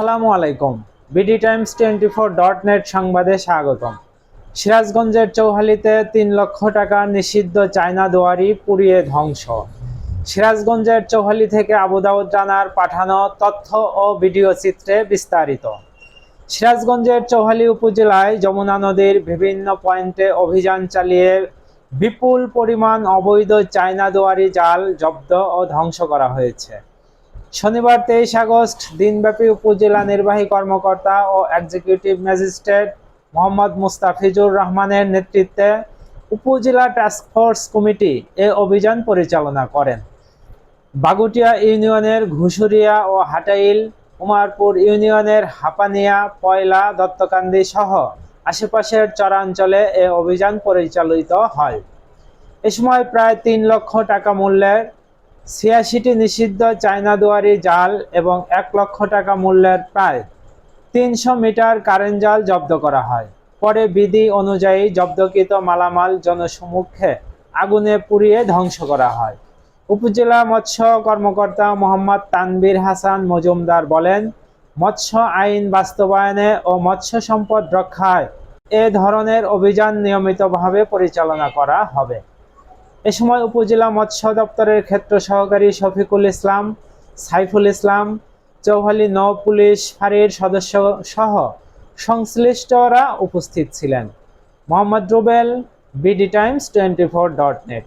আসসালামু আলাইকুম। BD Times twenty four dot net সংবাদে স্বাগতম। সিরাজগঞ্জের চৌহালিতে তিন লক্ষ টাকা নিষিদ্ধ চায়না দুয়ারি পুড়িয়ে ধ্বংস। সিরাজগঞ্জের চৌহালি থেকে আবু দাউদ রানার পাঠানো তথ্য ও ভিডিও চিত্রে বিস্তারিত। সিরাজগঞ্জের চৌহালি উপজেলায় যমুনা নদীর বিভিন্ন পয়েন্টে অভিযান চালিয়ে বিপুল পরিমাণ অবৈধ চায়না দুয়ারি জাল জব্দ ও ধ্বংস করা হয়েছে। শনিবার তেইশ আগস্ট দিনব্যাপী উপজেলা নির্বাহী কর্মকর্তা ও এক্সিকিউটিভ ম্যাজিস্ট্রেট মোহাম্মদ মুস্তাফিজুর রহমানের নেতৃত্বে উপজেলা টাস্কফোর্স কমিটি এ অভিযান পরিচালনা করেন। বাগুটিয়া ইউনিয়নের ঘুষুরিয়া ও হাটাইল, উমারপুর ইউনিয়নের হাপানিয়া, পয়লা, দত্তকান্দি সহ আশেপাশের চরাঞ্চলে এ অভিযান পরিচালিত হয়। এ সময় প্রায় তিন লক্ষ টাকা মূল্যের ছিয়াশিটি নিষিদ্ধ চায়না দুয়ারি জাল এবং এক লক্ষ টাকা মূল্যের প্রায় তিনশো মিটার কারেন্ট জাল জব্দ করা হয়। পরে বিধি অনুযায়ী জব্দকৃত মালামাল জনসমুখে আগুনে পুড়িয়ে ধ্বংস করা হয়। উপজেলা মৎস্য কর্মকর্তা মোহাম্মদ তানবীর হাসান মজুমদার বলেন, মৎস্য আইন বাস্তবায়নে ও মৎস্য সম্পদ রক্ষায় এ ধরনের অভিযান নিয়মিতভাবে পরিচালনা করা হবে। এ সময় উপজেলা মৎস্য দপ্তরের ক্ষেত্র সহকারী শফিকুল ইসলাম, সাইফুল ইসলাম, চৌহালি নৌ পুলিশ ফাঁড়ির সদস্য সহ সংশ্লিষ্টরা উপস্থিত ছিলেন। Mohammad Rubel, BD Times twenty four dot net.